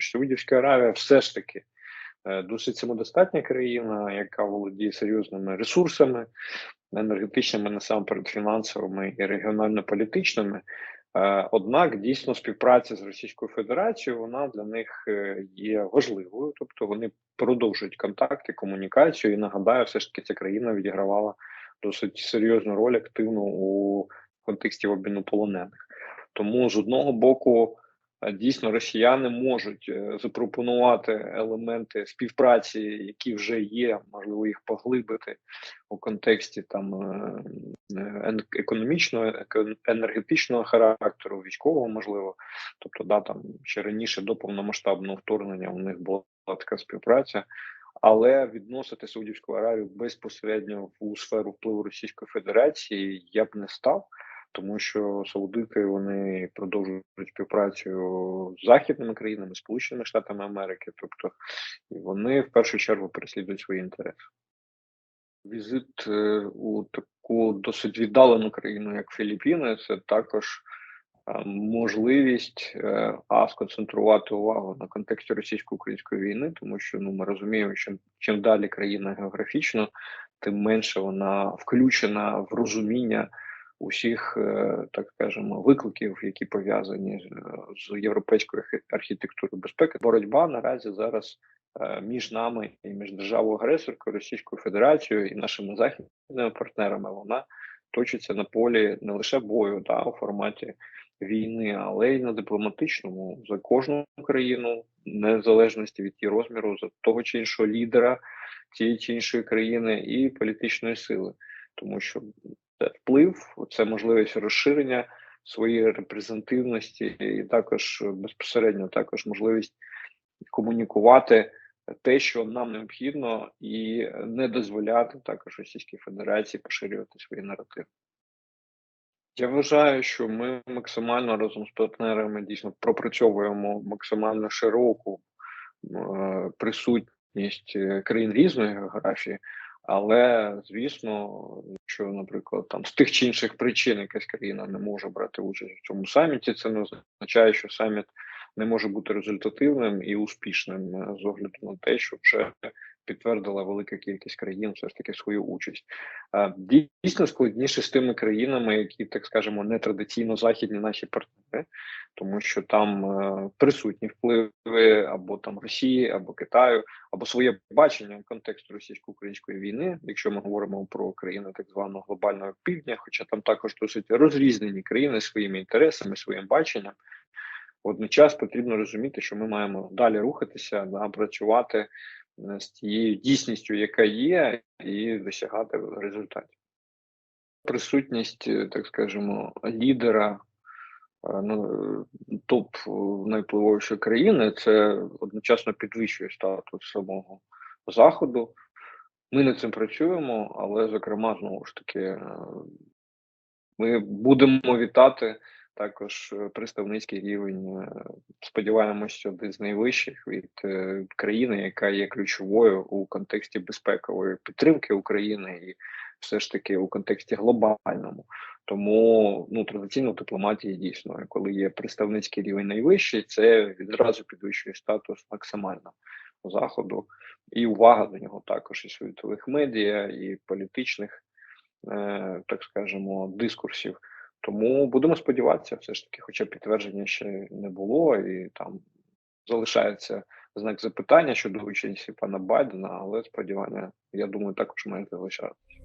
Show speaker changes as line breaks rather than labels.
Саудівська Аравія все ж таки е, досить самодостатня країна, яка володіє серйозними ресурсами, енергетичними, насамперед фінансовими і регіонально-політичними. Е, Однак дійсно співпраця з Російською Федерацією вона для них е, є важливою, тобто вони продовжують контакти, комунікацію. І нагадаю, все ж таки ця країна відігравала досить серйозну роль активну у контексті обміну полонених. Тому з одного боку, дійсно росіяни можуть е, запропонувати елементи співпраці, які вже є, можливо, їх поглибити у контексті там е, е, економічного, енергетичного характеру, військового, можливо. Тобто, да, там ще раніше до повномасштабного вторгнення у них була така співпраця. Але відносити Саудівську Аравію безпосередньо у сферу впливу Російської Федерації я б не став, тому що саудити вони продовжують співпрацю з західними країнами, Сполученими Штатами Америки, тобто вони в першу чергу переслідують свої інтереси. Візит е, у таку досить віддалену країну, як Філіппіни, це також е, можливість е, а сконцентрувати увагу на контексті російсько-української війни, тому що ну ми розуміємо, що чим далі країна географічно, тим менше вона включена в розуміння усіх, е, так скажемо, викликів, які пов'язані з, з європейською архітектурою безпеки. Боротьба наразі зараз е, між нами і між державою агресоркою Російською Федерацією і нашими західними партнерами. Вона точиться на полі не лише бою та у форматі війни, але й на дипломатичному за кожну країну, незалежності від її розміру, за того чи іншого лідера тієї чи іншої країни і політичної сили, тому що вплив, це можливість розширення своєї репрезентативності, і також безпосередньо також можливість комунікувати те, що нам необхідно, і не дозволяти також Російській Федерації поширювати свої наративи. Я вважаю, що ми максимально разом з партнерами дійсно пропрацьовуємо максимально широку е, присутність е, країн різної географії, але звісно, що, наприклад, там з тих чи інших причин якась країна не може брати участь в цьому саміті, це не означає, що саміт не може бути результативним і успішним е, з огляду на те, що вже підтвердила велика кількість країн все ж таки свою участь. Е, Дійсно складніше з тими країнами, які так скажемо нетрадиційно західні наші партнери, тому що там е, присутні впливи або там Росії, або Китаю, або своє бачення контексту російсько-української війни, якщо ми говоримо про країни так званого глобального півдня, хоча там також досить розрізнені країни своїми інтересами, своїм баченням. Водночас потрібно розуміти, що ми маємо далі рухатися, да, працювати е, з тією дійсністю, яка є, і досягати результатів. Присутність, е, так скажемо, лідера е, ну, топ найвпливовішої країни, це одночасно підвищує статус самого заходу. Ми над цим працюємо, але зокрема, знову ж таки, ми будемо вітати також е, представницький рівень. е, Сподіваємося, один з найвищих від е, країни, яка є ключовою у контексті безпекової підтримки України і все ж таки у контексті глобальному. Тому ну традиційно дипломатії дійсно, коли є представницький рівень найвищий, це відразу підвищує статус максимально заходу, і увага до нього також і світових медіа, і політичних, е, так скажемо, дискурсів. Тому будемо сподіватися, все ж таки, хоча підтвердження ще не було, і там залишається знак запитання щодо участі пана Байдена, але сподівання, я думаю, також має залишатися.